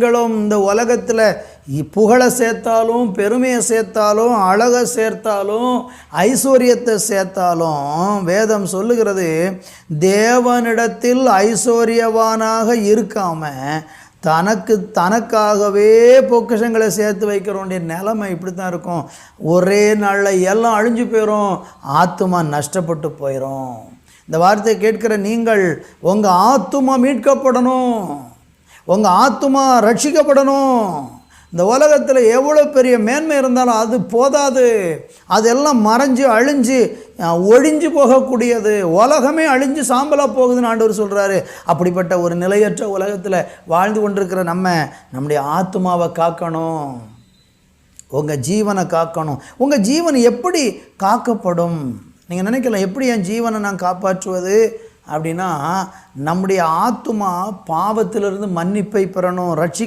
நீங்களும் இந்த உலகத்தில் புகழை சேர்த்தாலும் பெருமையை சேர்த்தாலும் அழகை சேர்த்தாலும் ஐஸ்வர்யத்தை சேர்த்தாலும் வேதம் சொல்லுகிறது தேவனிடத்தில் ஐஸ்வர்யவானாக இருக்காம தனக்கு தனக்காகவே பொக்கிஷங்களை சேர்த்து வைக்கிறோடைய வேண்டிய நிலைமை இப்படி தான் இருக்கும். ஒரே நாளில் எல்லாம் அழிஞ்சு போயிடும் ஆத்துமா நஷ்டப்பட்டு போயிடும் இந்த வார்த்தையை கேட்கிற நீங்கள் உங்கள் ஆத்துமா மீட்கப்படணும். உங்கள் ஆத்துமா ரட்சிக்கப்படணும். இந்த உலகத்தில் எவ்வளோ பெரிய மேன்மை இருந்தாலும் அது போதாது. அதெல்லாம் மறைஞ்சு அழிஞ்சு ஒழிஞ்சு போகக்கூடியது. உலகமே அழிஞ்சு சாம்பலாக போகுதுன்னு ஆண்டவர் சொல்கிறாரு அப்படிப்பட்ட ஒரு நிலையற்ற உலகத்தில் வாழ்ந்து கொண்டிருக்கிற நம்ம நம்முடைய ஆத்துமாவை காக்கணும். உங்கள் ஜீவனை காக்கணும். உங்கள் ஜீவன் எப்படி காக்கப்படும்? நீங்கள் நினைக்கலாம் எப்படி என் ஜீவனை நான் காப்பாற்றுவது? அப்படின்னா நம்முடைய ஆத்துமா பாவத்திலிருந்து மன்னிப்பை பெறணும் ரட்சி